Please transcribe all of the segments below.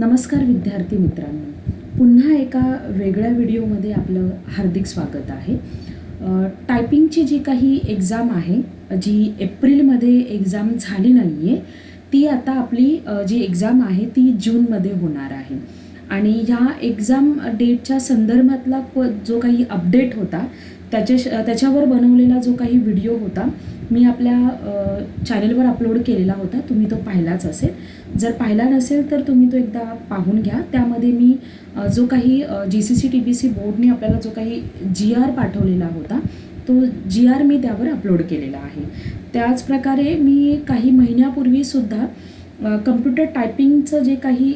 नमस्कार विद्यार्थी मित्रांनो. पुन्हा एका वेगळ्या व्हिडिओमध्ये आपलं हार्दिक स्वागत आहे. टायपिंगची जी काही एक्झाम आहे जी एप्रिलमध्ये एक्झाम झाली नाही आहे ती आता आपली जी एक्झाम आहे ती जूनमध्ये होणार आहे. आणि ह्या एक्झाम डेटच्या संदर्भातला प जो काही अपडेट होता त्याच्या त्याच्यावर बनवलेला जो काही व्हिडिओ होता मी आपल्या चॅनलवर अपलोड केलेला होता तुम्ही तो पाहिलाच असेल. जर पाहिला नसेल तर तुम्ही तो एकदा पाहून घ्या. त्यामध्ये मी जो काही G C C T B C बोर्डने आपल्याला जो काही जी आर पाठवलेला होता तो जी आर मी त्यावर अपलोड केलेला आहे. त्याचप्रकारे मी काही महिन्यापूर्वीसुद्धा कम्प्युटर टायपिंगचं जे काही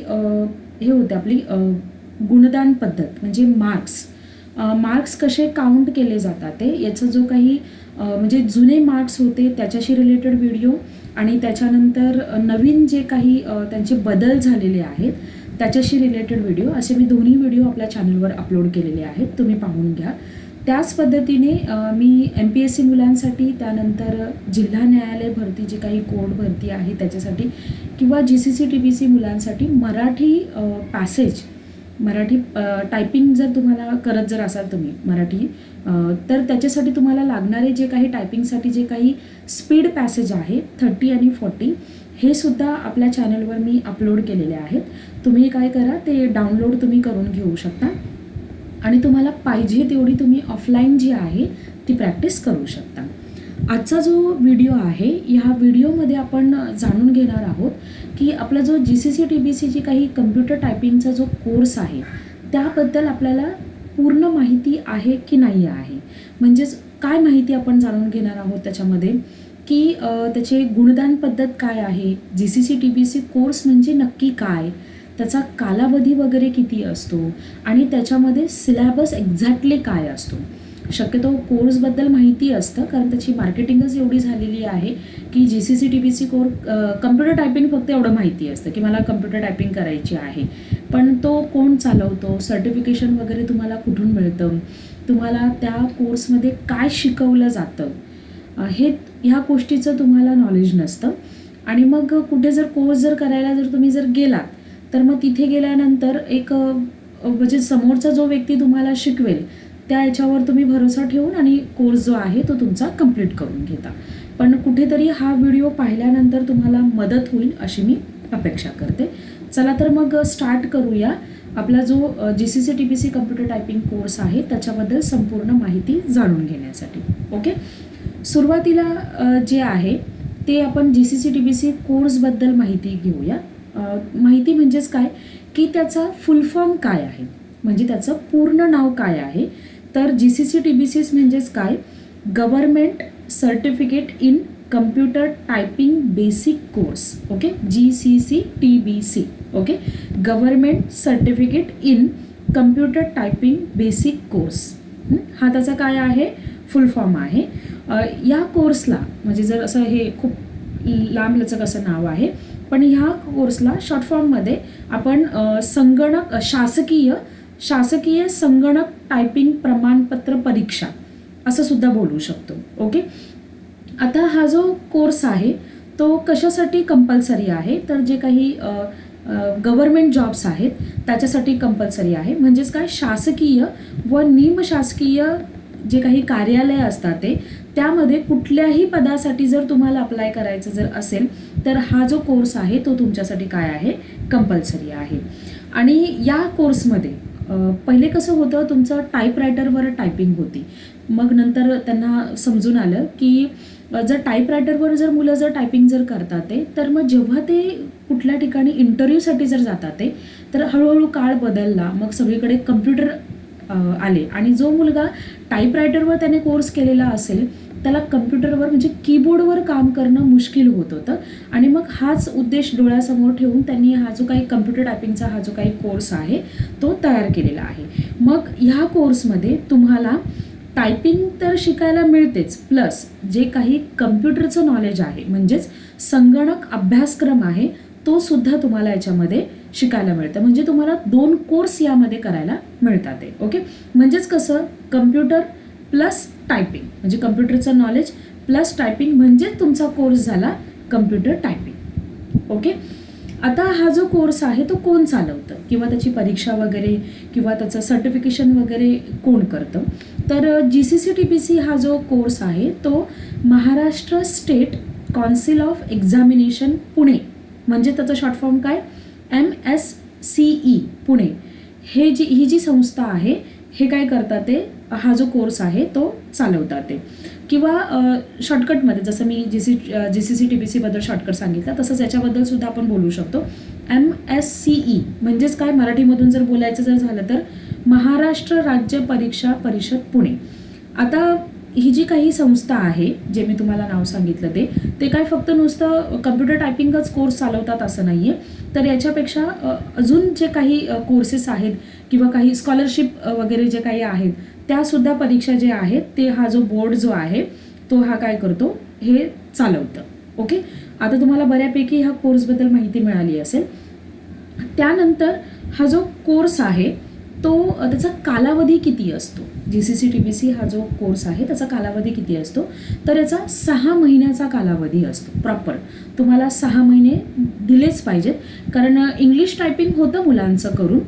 हे होते आपली गुणदान पद्धत म्हणजे मार्क्स मार्क्स कसे काउंट केले जातात ते याचं जो काही म्हणजे जुने मार्क्स होते त्याच्याशी रिलेटेड व्हिडिओ आणि त्याच्यानंतर नवीन जे काही त्यांचे बदल झालेले आहेत त्याच्याशी रिलेटेड व्हिडिओ असे मी दोन्ही व्हिडिओ आपल्या चॅनलवर अपलोड केलेले आहेत तुम्ही पाहून घ्या. त्याच पद्धतीने मी एम पी एस सी मुलांसाठी त्यानंतर जिल्हा न्यायालय भरती जी काही कोर्ट भरती आहे त्याच्यासाठी किंवा G C C T B C मुलांसाठी मराठी पॅसेज मराठी टायपिंग जर तुम्हाला करत जर असाल तुम्ही मराठी तर त्याच्यासाठी तुम्हाला लागणारे जे काही टायपिंगसाठी जे काही स्पीड पॅसेज आहे थर्टी आणि फॉर्टी हे सुद्धा आपल्या चॅनलवर मी अपलोड केलेले आहेत. तुम्ही काय करा ते डाउनलोड तुम्ही करून घेऊ शकता. आणि तुम्हाला पाहिजे तेवढी तुम्ही ऑफलाईन जी आहे ती प्रॅक्टिस करू शकता. आजचा जो व्हिडिओ आहे ह्या व्हिडिओमध्ये आपण जाणून घेणार आहोत की आपला जो G C C T B C जी काही कम्प्युटर टायपिंगचा जो कोर्स आहे त्याबद्दल आपल्याला पूर्ण माहिती आहे की नाही आहे? म्हणजेच काय माहिती आपण जाणून घेणार आहोत त्याच्यामध्ये? की त्याचे गुणदान पद्धत काय आहे? G C C T B C course म्हणजे नक्की काय? त्याचा कालावधी वगैरे किती असतो? आणि त्याच्यामध्ये सिलॅबस एक्झॅक्टली काय असतो? शक्यतो कोर्सबद्दल माहिती असतं कारण त्याची मार्केटिंगच एवढी झालेली आहे की G C C T B C core computer typing फक्त एवढं माहिती असतं की मला कम्प्युटर टायपिंग करायची आहे. पण तो कोण चालवतो सर्टिफिकेशन वगैरे तुम्हाला कुठून मिळतं तुम्हाला त्या कोर्समध्ये काय शिकवलं जातं हे ह्या गोष्टीचं तुम्हाला नॉलेज नसतं. आणि मग कुठे जर कोर्स जर करायला जर तुम्ही जर गेलात तर मग तिथे गेल्यानंतर एक म्हणजे समोरचा जो व्यक्ती तुम्हाला शिकवेल त्या याच्यावर तुम्ही भरोसा ठेवून आणि कोर्स जो आहे तो तुमचा कंप्लीट करून घेता. पण कुठेतरी हा व्हिडिओ पाहिल्यानंतर तुम्हाला मदत होईल अशी मी अपेक्षा करते. चला तर मग स्टार्ट करूया. आपला जो G C C T P C computer typing course आहे त्याच्याबद्दल संपूर्ण माहिती जाणून घेण्यासाठी. ओके सुरुवातीला जे आहे ते आपण G C C T B C कोर्सबद्दल माहिती घेऊया. माहिती म्हणजेच काय? की त्याचा फुल फॉर्म काय आहे? म्हणजे त्याचं पूर्ण नाव काय आहे? तर G C C T B सीस म्हणजेच काय? Government certificate in computer typing basic course okay G C C T B C okay government certificate in computer typing basic course हा? त्याचा काय आहे? फुल फॉर्म आहे. या कोर्सला म्हणजे जर असं हे खूप लांबलचक असं नाव आहे पण ह्या कोर्सला शॉर्ट फॉर्ममध्ये आपण संगणक शासकीय शासकीय संगणक टायपिंग प्रमाणपत्र परीक्षा असं सुद्धा बोलू शकतो ओके आता हा जो कोर्स आहे तो कशासाठी कंपल्सरी आहे? तर जे काही गव्हर्मेंट जॉब्स आहेत त्याच्यासाठी कंपल्सरी आहे. म्हणजेच काय? शासकीय व निमशासकीय जे काही कार्यालय असतात ते त्यामध्ये कुठल्याही पदासाठी जर तुम्हाला अप्लाय करायचं जर असेल तर हा जो कोर्स आहे तो तुमच्यासाठी काय आहे? कंपल्सरी आहे. आणि या कोर्समध्ये पहिले कसं होतं तुमचं टाईपरायटरवर टायपिंग होती. मग नंतर त्यांना समजून आलं की जर टाईपरायटरवर जर मुलं जर टायपिंग जर करतात ते तर मग जेव्हा ते कुठल्या ठिकाणी इंटरव्ह्यूसाठी जर जातात ते तर हळूहळू काळ बदलला. मग सगळीकडे कम्प्युटर आले. आणि जो मुलगा टाईपरायटरवर त्याने कोर्स केलेला असेल त्याला कम्प्युटरवर म्हणजे कीबोर्डवर काम करणं मुश्किल होत होतं. आणि मग हाच उद्देश डोळ्यासमोर ठेवून त्यांनी हा जो काही कम्प्युटर टायपिंगचा हा जो काही कोर्स आहे तो तयार केलेला आहे. मग ह्या कोर्समध्ये तुम्हाला टायपिंग तर शिकायला मिळतेच प्लस जे काही कम्प्युटरचं नॉलेज आहे म्हणजेच संगणक अभ्यासक्रम आहे तो सुद्धा तुम्हाला याच्यामध्ये शिकायला मिळतं. म्हणजे तुम्हाला दोन कोर्स यामध्ये करायला मिळतात आहे ओके म्हणजेच कसं? कम्प्युटर प्लस टायपिंग म्हणजे कम्प्युटरचं नॉलेज प्लस टायपिंग म्हणजेच तुमचा कोर्स झाला कम्प्युटर टायपिंग ओके आता हा जो कोर्स आहे तो कोण चालवतं? किंवा त्याची परीक्षा वगैरे किंवा त्याचं सर्टिफिकेशन वगैरे कोण करतं? तर G C C T P C हा जो कोर्स आहे तो Maharashtra state council of examination Pune. म्हणजे त्याचं शॉर्ट फॉर्म काय? M S C E Pune. हे जी ही जी संस्था आहे हे काय करतात ते? हा जो कोर्स आहे तो चालवतात ते. किंवा शॉर्टकटमध्ये जसं मी G C G C C T B सीबद्दल shortcut सांगितलं तसंच याच्याबद्दल सुद्धा आपण बोलू शकतो. एम एस सी ई म्हणजेच काय? मराठीमधून जर बोलायचं जर झालं तर महाराष्ट्र राज्य परीक्षा परिषद पुणे. आता ही जी काही संस्था आहे जे मी तुम्हाला नाव सांगितलं ते ते काय फक्त नुसतं कम्प्युटर टायपिंगच कोर्स चालवतात असं नाही आहे तर याच्यापेक्षा अजून जे काही कोर्सेस आहेत किंवा काही स्कॉलरशिप वगैरे जे काही आहेत त्यासुद्धा परीक्षा जे आहेत ते हा जो बोर्ड जो आहे तो हा काय करतो? हे चालवतं. ओके आता तुम्हाला बऱ्यापैकी ह्या कोर्सबद्दल माहिती मिळाली असेल. त्यानंतर हा जो कोर्स आहे तो त्याचा कालावधी किती असतो? G C C T B C हा जो कोर्स आहे त्याचा कालावधी किती असतो? तर याचा सहा महिन्याचा कालावधी असतो प्रॉपर तुम्हाला सहा महिने दिलेच पाहिजेत. कारण इंग्लिश टायपिंग होतं मुलांचं करून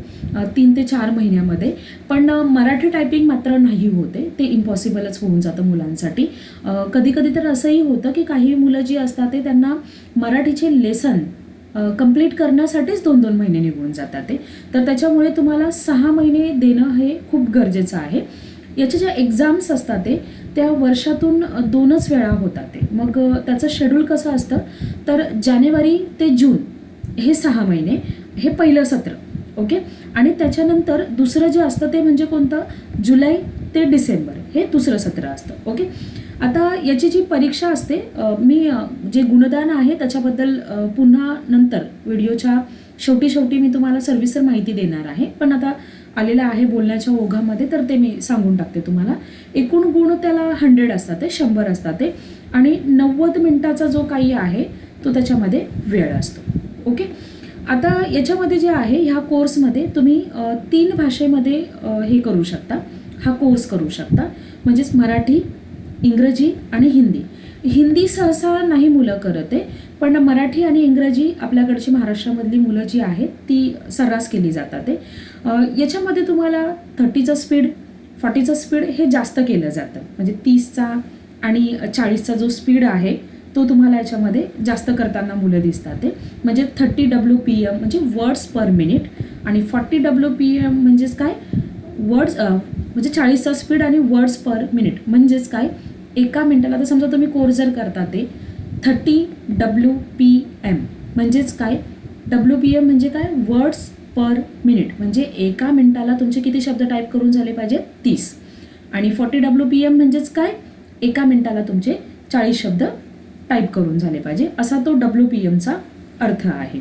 तीन ते चार महिन्यामध्ये. पण मराठी टायपिंग मात्र नाही होते. ते इम्पॉसिबलच होऊन जातं मुलांसाठी. कधी कधी तर असंही होतं की काही मुलं जी असतात ते त्यांना मराठीचे लेसन कंप्लीट करण्यासाठीच दोन दोन महिने निघून जातात ते. तर त्याच्यामुळे तुम्हाला सहा महिने देणं हे खूप गरजेचं आहे. याच्या ज्या एक्झाम्स असतात ते त्या वर्षातून दोनच वेळा होतात ते. मग त्याचं शेड्यूल कसं असतं? तर जानेवारी ते जून हे सहा महिने हे पहिलं सत्र. ओके? आणि त्याच्यानंतर दुसरं जे असतं ते म्हणजे कोणतं? जुलै ते डिसेंबर. हे दुसरं सत्र असतं. ओके? आता याची जी परीक्षा असते मी जे गुणदान आहे त्याच्याबद्दल पुन्हा नंतर व्हिडिओच्या शेवटी शेवटी मी तुम्हाला सर्विसर माहिती देणार आहे. पण आता आलेलं आहे बोलण्याच्या ओघामध्ये तर ते मी सांगून टाकते तुम्हाला. एकूण गुण त्याला हंड्रेड असतात ते शंभर असतात ते. आणि नव्वद मिनटाचा जो काही आहे तो त्याच्यामध्ये वेळ असतो. ओके? आता याच्यामध्ये जे आहे ह्या कोर्समध्ये तुम्ही तीन भाषेमध्ये हे करू शकता. हा कोर्स करू शकता. म्हणजेच मराठी इंग्रजी आणि हिंदी. हिंदी सहसा नाही मुलं करत आहे पण मराठी आणि इंग्रजी आपल्याकडची महाराष्ट्रामधली मुलं जी आहेत ती सर्रास केली जातात आहे. याच्यामध्ये तुम्हाला थर्टीचं स्पीड फॉर्टीचं स्पीड हे जास्त केलं जातं. म्हणजे तीसचा आणि चाळीसचा जो स्पीड आहे तो तुम्हाला याच्यामध्ये जास्त करताना मुलं दिसतात ते. म्हणजे थर्टी डब्ल्यू पी एम म्हणजे वर्ड्स पर मिनिट आणि फॉर्टी डब्ल्यू पी एम म्हणजेच काय? वर्ड्स म्हणजे चाळीसचा स्पीड आणि वर्ड्स पर मिनिट म्हणजेच काय? एका मिनिटाला तर समजा तुम्ही कोर्स जर करता ते थर्टी डब्ल्यू पी एम म्हणजेच काय? डब्ल्यू पी एम म्हणजे काय? वर्ड्स पर मिनिट म्हणजे एका मिनिटाला तुमचे किती शब्द टाईप करून झाले पाहिजेत? तीस. आणि फॉर्टी डब्ल्यू पी एम म्हणजेच काय? एका मिनिटाला तुमचे चाळीस शब्द टाईप करून झाले पाहिजे. असा तो डब्ल्यू पी एमचा अर्थ आहे.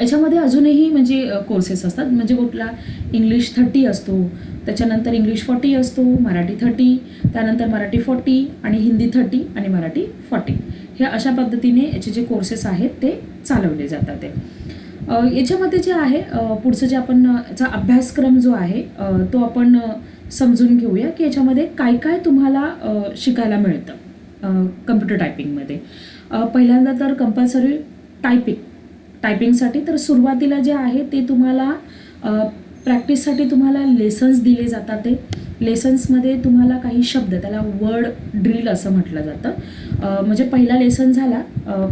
याच्यामध्ये अजूनही म्हणजे कोर्सेस असतात. म्हणजे कुठला इंग्लिश थर्टी असतो त्याच्यानंतर इंग्लिश फॉर्टी असतो मराठी थर्टी त्यानंतर मराठी फॉर्टी आणि हिंदी थर्टी आणि मराठी फॉर्टी हे अशा पद्धतीने याचे जे कोर्सेस आहेत ते चालवले जातात याच्यामध्ये जे आहे पुढचं जे आपण याचा अभ्यासक्रम जो आहे तो आपण समजून घेऊया की याच्यामध्ये काय काय तुम्हाला शिकायला मिळतं. कम्प्युटर टायपिंगमध्ये पहिल्यांदा तर कंपल्सरी टायपिंग टायपिंगसाठी तर सुरुवातीला जे आहे ते तुम्हाला प्रॅक्टिससाठी तुम्हाला लेसन्स दिले जातात ते. लेसन्समध्ये तुम्हाला काही शब्द त्याला वर्ड ड्रिल असं म्हटलं जातं. म्हणजे पहिला लेसन झाला.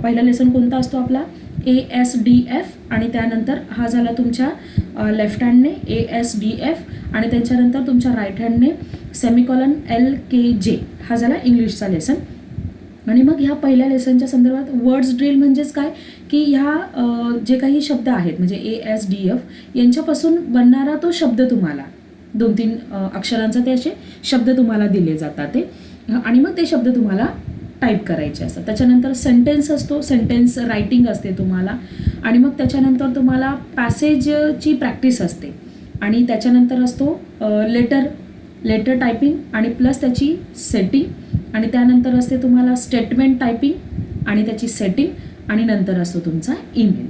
पहिला लेसन कोणता असतो आपला? ए एस डी एफ आणि त्यानंतर हा झाला तुमच्या लेफ्ट हँडने ए एस डी एफ आणि त्याच्यानंतर तुमच्या राईट हँडने सेमिकॉलन एल के जे हा झाला इंग्लिशचा लेसन आणि मग ह्या पहिल्या लेसनच्या संदर्भात वर्ड्स ड्रिल म्हणजेच काय? की ह्या जे काही शब्द आहेत म्हणजे ए एस डी एफ यांच्यापासून बनणारा तो शब्द तुम्हाला. दोन तीन अक्षरांचा ते असे शब्द तुम्हाला दिले जातात ते. आणि मग ते शब्द तुम्हाला टाईप करायचे असतात. त्याच्यानंतर सेंटेन्स असतो सेंटेन्स रायटिंग असते तुम्हाला. आणि मग त्याच्यानंतर तुम्हाला पॅसेजची प्रॅक्टिस असते. आणि त्याच्यानंतर असतो लेटर लेटर टायपिंग आणि प्लस त्याची सेटिंग आणि त्यानंतर असते तुम्हाला स्टेटमेंट टायपिंग आणि त्याची सेटिंग आणि नंतर असतो तुमचा ईमेल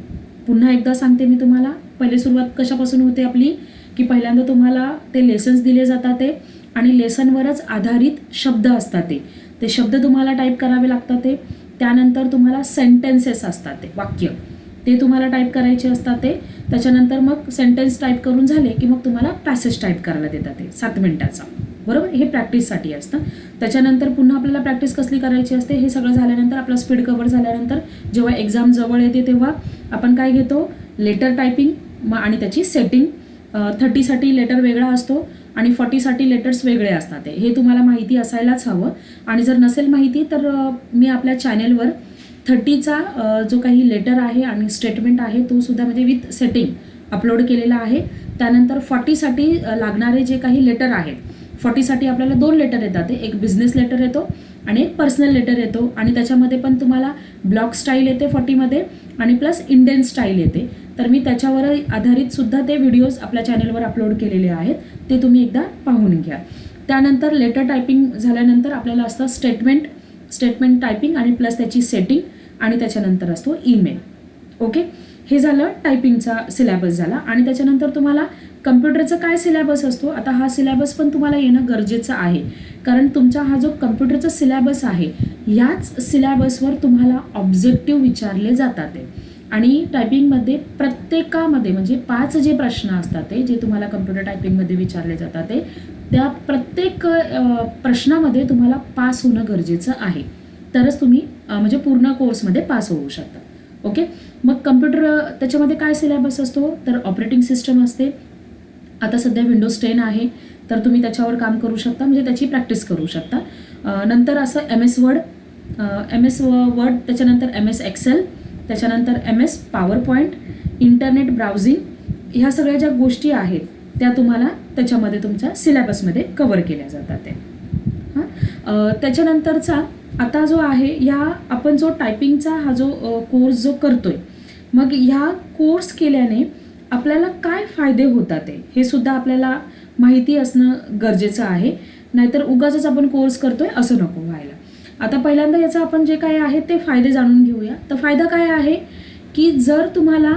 पुन्हा एकदा सांगते मी तुम्हाला पहिले सुरुवात कशापासून होते आपली? की पहिल्यांदा तुम्हाला ते लेसन्स दिले जातात ते आणि लेसनवरच आधारित शब्द असतात ते. ते शब्द तुम्हाला टाईप करावे लागतात ते. त्यानंतर तुम्हाला सेंटेन्सेस असतात ते वाक्य. ते तुम्हाला टाईप करायचे असतात ते. त्याच्यानंतर मग सेंटेन्स टाईप करून झाले की मग तुम्हाला पॅसेज टाईप करायला देतात ते सात मिनटाचा. बरोबर? हे प्रॅक्टिससाठी असतं. त्याच्यानंतर पुन्हा आपल्याला प्रॅक्टिस कसली करायची असते? हे सगळं झाल्यानंतर आपला स्पीड कवर झाल्यानंतर जेव्हा एक्झाम जवळ येते तेव्हा आपण काय घेतो? लेटर टायपिंग मग आणि त्याची सेटिंग थर्टीसाठी लेटर वेगळा असतो आणि फॉर्टीसाठी लेटर्स वेगळे असतात ते. हे तुम्हाला माहिती असायलाच हवं. आणि जर नसेल माहिती तर मी आपल्या चॅनेलवर थर्टीचा जो काही लेटर आहे आणि स्टेटमेंट आहे तो सुद्धा म्हणजे विथ सेटिंग अपलोड केलेला आहे. त्यानंतर फॉर्टीसाठी लागणारे जे काही लेटर आहेत फॉर्टीसाठी आपल्याला दोन लेटर येतात. एक बिझनेस लेटर येतो आणि एक पर्सनल लेटर येतो. आणि त्याच्यामध्ये पण तुम्हाला ब्लॉक स्टाईल येते फॉर्टीमध्ये आणि प्लस इंडियन स्टाईल येते. तर मी त्याच्यावर आधारित सुद्धा ते व्हिडिओज आपल्या चॅनलवर अपलोड केलेले आहेत. ते तुम्ही एकदा पाहून घ्या. त्यानंतर लेटर टायपिंग झाल्यानंतर आपल्याला असतं स्टेटमेंट स्टेटमेंट टायपिंग आणि प्लस त्याची सेटिंग आणि त्याच्यानंतर असतो ईमेल ओके हे झालं टायपिंगचा सिलॅबस झाला. आणि त्याच्यानंतर तुम्हाला कम्प्युटरचा काय सिलॅबस असतो? आता हा सिलॅबस पण तुम्हाला येणं गरजेचं आहे. कारण तुमचा हा जो कम्प्युटरचा सिलॅबस आहे याच सिलॅबसवर तुम्हाला ऑब्जेक्टिव्ह विचारले जातात ते. आणि टायपिंगमध्ये प्रत्येकामध्ये म्हणजे पाच जे प्रश्न असतात ते जे तुम्हाला कम्प्युटर टायपिंगमध्ये विचारले जातात ते त्या प्रत्येक प्रश्नामध्ये तुम्हाला पास होणं गरजेचं आहे. तरच तुम्ही म्हणजे पूर्ण कोर्समध्ये पास होऊ शकता. ओके? मग कम्प्युटर त्याच्यामध्ये काय सिलेबस असतो? तर ऑपरेटिंग सिस्टम असते. आता सध्या विंडोज टेन आहे तर तुम्ही त्याच्यावर काम करू शकता म्हणजे त्याची प्रॅक्टिस करू शकता. नंतर असं M S Word M S Word त्याच्यानंतर एम एस एक्सेल त्याच्यानंतर M S PowerPoint internet browsing ह्या सगळ्या ज्या गोष्टी आहेत त्या तुम्हाला त्याच्यामध्ये तुमच्या सिलेबसमध्ये कवर केल्या जातात ते. हां? त्याच्यानंतरचा आता जो आहे या आपण जो टायपिंगचा हा जो कोर्स जो करतोय मग ह्या कोर्स केल्याने आपल्याला काय फायदे होतात ते? हे सुद्धा आपल्याला माहिती असणं गरजेचं आहे. नाहीतर उगाचच आपण कोर्स करतोय असं नको व्हायला. आता पहिल्यांदा याचं आपण जे काय आहे ते फायदे जाणून घेऊया. तर फायदा काय आहे की जर तुम्हाला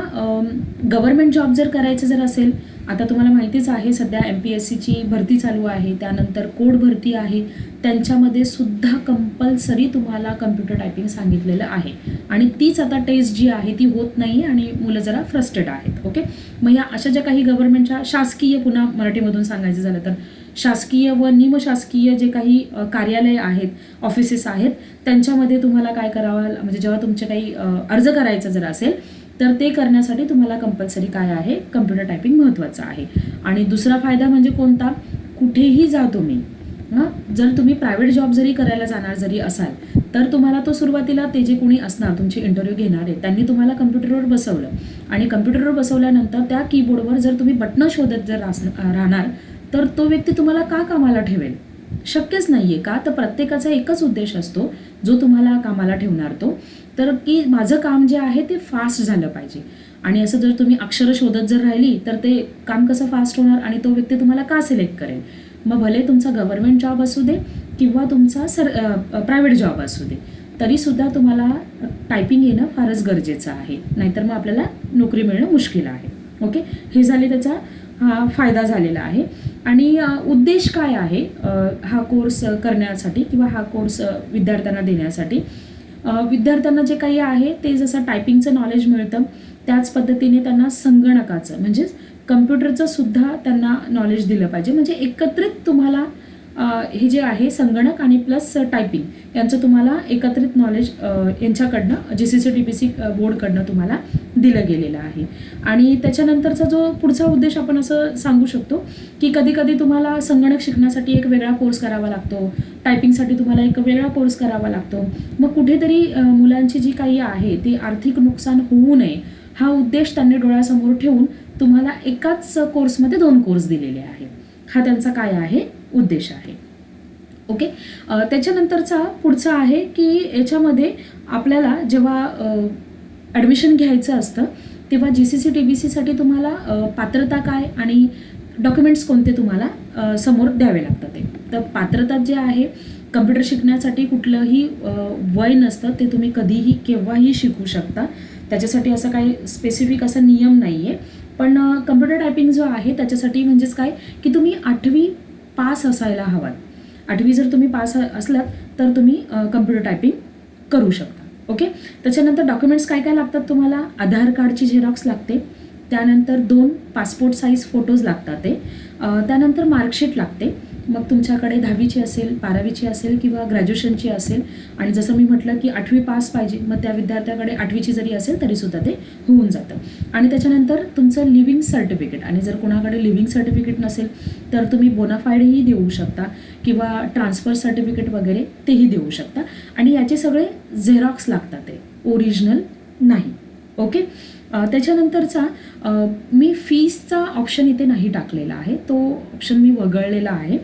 गव्हर्मेंट जॉब जर करायचं जर असेल आता तुम्हाला माहितीच आहे सध्या एम पी एस सीची भरती चालू आहे त्यानंतर कोड भरती आहे त्यांच्यामध्ये सुद्धा कंपल्सरी तुम्हाला कम्प्युटर टायपिंग सांगितलेलं आहे. आणि तीच आता टेस्ट जी आहे ती होत नाही आणि मुलं जरा फ्रस्टेड आहेत ओके मग या अशा ज्या काही गव्हर्नमेंटच्या शासकीय पुन्हा मराठीमधून सांगायचं झालं तर शासकीय व निमशासकीय जे काही कार्यालय आहेत ऑफिसेस आहेत त्यांच्यामध्ये तुम्हाला काय करावं म्हणजे जेव्हा तुमचे काही अर्ज करायचा जर असेल तर ते करण्यासाठी तुम्हाला कंपल्सरी काय आहे? कम्प्युटर टायपिंग महत्त्वाचं आहे. आणि दुसरा फायदा म्हणजे कोणता? कुठेही जा तुम्ही हां? जर तुम्ही प्रायव्हेट जॉब जरी करायला जाणार जरी असाल तर तुम्हाला तो सुरुवातीला ते जे कोणी असणार तुमचे इंटरव्ह्यू घेणारे त्यांनी तुम्हाला कम्प्युटरवर बसवलं. आणि कम्प्युटरवर बसवल्यानंतर त्या कीबोर्डवर जर तुम्ही बटणं शोधत जर राहणार तर तो व्यक्ती तुम्हाला का कामाला ठेवेल? शक्यच नाही आहे का? तर प्रत्येकाचा एकच उद्देश असतो जो तुम्हाला कामाला ठेवणार तो. तर की माझं काम जे आहे ते फास्ट झालं पाहिजे. आणि असं जर तुम्ही अक्षरं शोधत जर राहिली तर ते काम कसं फास्ट होणार आणि तो व्यक्ती तुम्हाला का सिलेक्ट करेल? मग भले तुमचा गव्हर्नमेंट जॉब असू दे किंवा तुमचा सर प्रायव्हेट जॉब असू दे तरीसुद्धा तुम्हाला टायपिंग येणं फारच गरजेचं आहे. नाहीतर मग आपल्याला नोकरी मिळणं मुश्किल आहे. ओके? हे झाले त्याचा हा फायदा झालेला आहे. आणि उद्देश काय आहे हा कोर्स करण्यासाठी किंवा हा कोर्स विद्यार्थ्यांना देण्यासाठी? विद्यार्थ्यांना जे काही आहे ते जसं टायपिंगचं नॉलेज मिळतं त्याच पद्धतीने त्यांना संगणकाचं म्हणजेच कम्प्युटरचं सुद्धा त्यांना नॉलेज दिलं पाहिजे. म्हणजे एकत्रित तुम्हाला हे जे आहे संगणक आणि प्लस टायपिंग यांचं तुम्हाला एकत्रित नॉलेज यांच्याकडनं जे C C T P C बोर्डकडनं तुम्हाला दिलं गेलेलं आहे. आणि त्याच्यानंतरचा जो पुढचा उद्देश आपण असं सांगू शकतो की कधी कधी तुम्हाला संगणक शिकण्यासाठी एक वेगळा कोर्स करावा लागतो टायपिंगसाठी तुम्हाला एक वेगळा कोर्स करावा लागतो. मग कुठेतरी मुलांची जी काही आहे ती आर्थिक नुकसान होऊ नये हा उद्देश त्यांनी डोळ्यासमोर ठेवून तुम्हाला एकाच कोर्समध्ये दोन कोर्स दिलेले आहे हा त्यांचा काय आहे? उद्देश आहे. ओके त्याच्यानंतरचा पुढचा आहे की याच्यामध्ये आपल्याला जेव्हा ॲडमिशन घ्यायचं असतं तेव्हा G C C T B सीसाठी तुम्हाला पात्रता काय आणि डॉक्युमेंट्स कोणते तुम्हाला समोर द्यावे लागतात ते. तर पात्रता जे आहे कम्प्युटर शिकण्यासाठी कुठलंही वय नसतं ते तुम्ही कधीही केव्हाही शिकू शकता. त्याच्यासाठी असं काही स्पेसिफिक असा नियम नाही आहे पण कम्प्युटर टायपिंग जो आहे त्याच्यासाठी म्हणजेच काय? की तुम्ही आठवी पास असायला हवात. आठवी जर तुम्ही पास असलात तर तुम्ही कम्प्युटर टायपिंग करू शकता. ओके त्याच्यानंतर डॉक्युमेंट्स काय काय लागतात तुम्हाला? आधार कार्डची झेरॉक्स लागते. त्यानंतर दोन पासपोर्ट साईज फोटोज लागतात ते. त्यानंतर मार्कशीट लागते. मग तुमच्याकडे दहावीची असेल बारावीची असेल किंवा ग्रॅज्युएशनची असेल आणि जसं मी म्हटलं की आठवी पास पाहिजे मग त्या विद्यार्थ्याकडे आठवीची जरी असेल तरीसुद्धा ते होऊन जातं. आणि त्याच्यानंतर तुमचं लिव्हिंग सर्टिफिकेट आणि जर कोणाकडे लिव्हिंग सर्टिफिकेट नसेल तर तुम्ही बोनाफाईडही देऊ शकता किंवा ट्रान्सफर सर्टिफिकेट वगैरे तेही देऊ शकता. आणि याचे सगळे झेरॉक्स लागतात ते. ओरिजिनल नाही. ओके त्याच्यानंतरचा मी फीसचा ऑप्शन इथे नाही टाकलेला आहे. तो ऑप्शन मी वगळलेला आहे.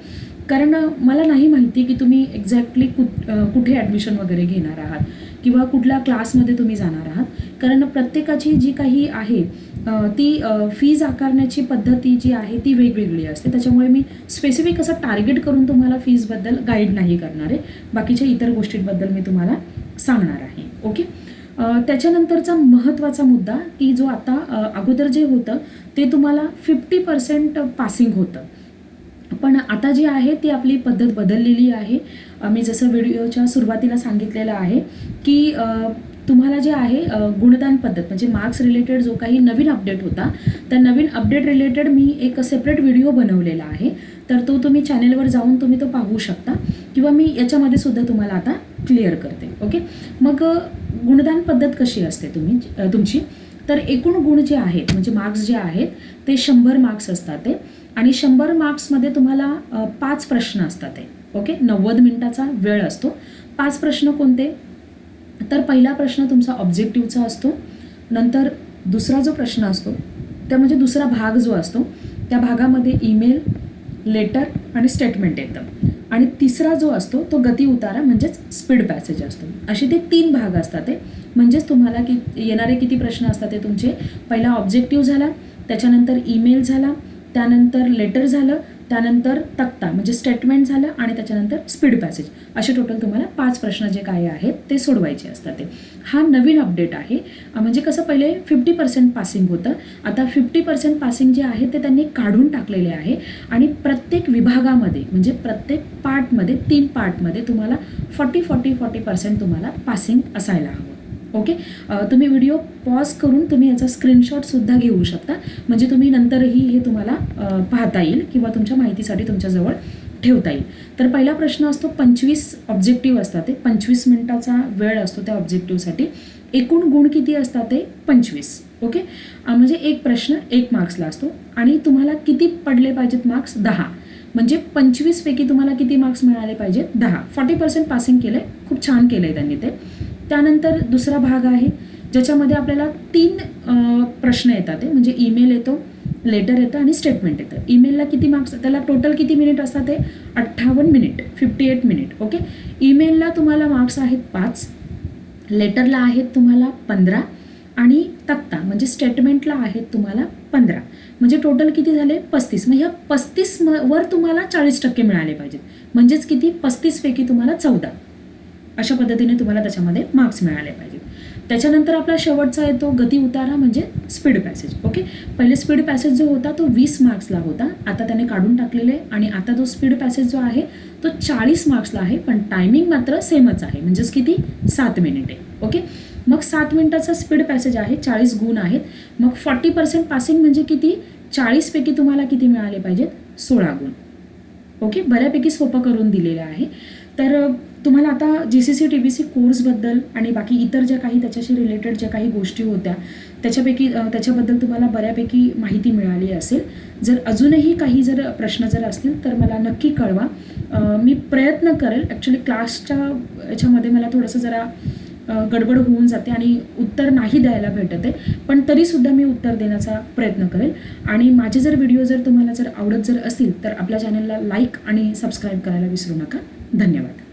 कारण मला नाही माहिती की तुम्ही एक्झॅक्टली कुठ कुठे ॲडमिशन वगैरे घेणार आहात किंवा कुठल्या क्लासमध्ये तुम्ही जाणार आहात. कारण प्रत्येकाची जी काही आहे ती फीज आकारण्याची पद्धती जी आहे ती वेगवेगळी असते. त्याच्यामुळे मी स्पेसिफिक असं टार्गेट करून तुम्हाला फीजबद्दल गाईड नाही करणार आहे. बाकीच्या इतर गोष्टींबद्दल मी तुम्हाला सांगणार आहे. ओके त्याच्यानंतरचा महत्त्वाचा मुद्दा की जो आता अगोदर जे होतं ते तुम्हाला फिफ्टी पर्सेंट पासिंग होतं. पण आता जी आहे ती आपली पद्धत बदललेली आहे. मी जसं व्हिडिओच्या सुरुवातीला सांगितलेलं आहे की तुम्हाला जे आहे गुणदान पद्धत म्हणजे मार्क्स रिलेटेड जो काही नवीन अपडेट होता त्या नवीन अपडेट रिलेटेड मी एक सेपरेट व्हिडिओ बनवलेला आहे. तर तो तुम्ही चॅनेलवर जाऊन तुम्ही तो पाहू शकता. किंवा मी याच्यामध्ये सुद्धा तुम्हाला आता क्लिअर करते. ओके मग गुणदान पद्धत कशी असते तुम्ही तुमची? तर एकूण गुण जे आहेत म्हणजे मार्क्स जे आहेत ते शंभर मार्क्स असतात ते. आणि शंभर मार्क्समध्ये तुम्हाला पाच प्रश्न असतात ते. ओके नव्वद मिनिटाचा वेळ असतो. पाच प्रश्न कोणते? तर पहिला प्रश्न तुमचा ऑब्जेक्टिव्हचा असतो. नंतर दुसरा जो प्रश्न असतो त्या म्हणजे दुसरा भाग जो असतो त्या भागामध्ये ईमेल लेटर आणि स्टेटमेंट येतं आणि तिसरा जो असतो तो गती उतारा म्हणजेच स्पीड पॅसेज असतो. असे ते तीन भाग असतात ते. म्हणजेच तुम्हाला कि येणारे किती प्रश्न असतात ते तुमचे. पहिला ऑब्जेक्टिव्ह झाला त्याच्यानंतर ईमेल झाला त्यानंतर लेटर झालं त्यानंतर तक्ता म्हणजे स्टेटमेंट झालं आणि त्याच्यानंतर स्पीड पॅसेज असे टोटल तुम्हाला पाच प्रश्न जे काय आहेत ते सोडवायचे असतात ते. हा नवीन अपडेट आहे. म्हणजे कसं पहिले फिफ्टी पर्सेंट पासिंग होतं. आता फिफ्टी पर्सेंट पासिंग जे आहे ते त्यांनी काढून टाकलेले आहे. आणि प्रत्येक विभागामध्ये म्हणजे प्रत्येक पार्टमध्ये तीन पार्टमध्ये तुम्हाला फॉर्टी फॉर्टी फॉर्टी पर्सेंट तुम्हाला पासिंग असायला हवं. ओके तुम्ही व्हिडिओ पॉज करून तुम्ही याचा स्क्रीनशॉटसुद्धा घेऊ शकता. म्हणजे तुम्ही नंतरही हे तुम्हाला पाहता येईल किंवा तुमच्या माहितीसाठी तुमच्याजवळ ठेवता येईल. तर पहिला प्रश्न असतो पंचवीस ऑब्जेक्टिव्ह असतात ते. पंचवीस मिनिटाचा वेळ असतो त्या ऑब्जेक्टिव्हसाठी एकूण गुण किती असतात ते? पंचवीस. ओके म्हणजे एक प्रश्न एक मार्क्सला असतो. आणि तुम्हाला किती पडले पाहिजेत मार्क्स दहा. म्हणजे पंचवीसपैकी तुम्हाला किती मार्क्स मिळाले पाहिजेत? दहा. फॉर्टी पर्सेंट पासिंग केलं आहे खूप छान केलं आहे त्यांनी ते. त्यानंतर दुसरा भाग आहे ज्याच्यामध्ये आपल्याला तीन प्रश्न येतात ते. म्हणजे ईमेल येतो लेटर येतं आणि स्टेटमेंट येतं. ईमेलला किती मार्क्स त्याला टोटल किती मिनिट असतात ते? अठ्ठावन्न minute fifty eight minute okay? ईमेलला तुम्हाला मार्क्स आहेत पाच लेटरला आहेत तुम्हाला पंधरा आणि तक्ता म्हणजे स्टेटमेंटला आहेत तुम्हाला पंधरा. म्हणजे टोटल किती झाले? पस्तीस. मग ह्या पस्तीस वर तुम्हाला चाळीस टक्के मिळाले पाहिजेत. म्हणजेच किती? पस्तीसपैकी तुम्हाला चौदा. अशा पद्धतीने तुम्हाला त्याच्यामध्ये मार्क्स मिळाले पाहिजेत. त्याच्यानंतर आपला शेवटचा येतो गती उतारा म्हणजे स्पीड पॅसेज ओके पहिले स्पीड पॅसेज जो होता तो वीस मार्क्सला होता. आता त्याने काढून टाकलेले आहे आणि आता तो स्पीड पॅसेज जो आहे तो चाळीस मार्क्सला आहे पण टायमिंग मात्र सेमच आहे म्हणजेच किती? सात मिनिटे ओके मग सात मिनिटाचा स्पीड पॅसेज आहे चाळीस गुण आहेत. मग फॉर्टी पर्सेंट पासिंग म्हणजे किती? चाळीसपैकी तुम्हाला किती मिळाले पाहिजेत? सोळा गुण ओके बऱ्यापैकी सोपं करून दिलेलं आहे. तर तुम्हाला आता G C C T B C कोर्सबद्दल आणि बाकी इतर ज्या काही त्याच्याशी रिलेटेड ज्या काही गोष्टी होत्या त्याच्यापैकी त्याच्याबद्दल तुम्हाला बऱ्यापैकी माहिती मिळाली असेल. जर अजूनही काही जर प्रश्न जर असतील तर मला नक्की कळवा. मी प्रयत्न करेल. ॲक्च्युली क्लासच्या याच्यामध्ये मला थोडंसं जरा गडबड होऊन जाते आणि उत्तर नाही द्यायला भेटत आहे. पण तरीसुद्धा मी उत्तर देण्याचा प्रयत्न करेल. आणि माझे जर व्हिडिओ जर तुम्हाला जर आवडत जर असतील तर आपल्या चॅनलला लाईक आणि सबस्क्राईब करायला विसरू नका. धन्यवाद.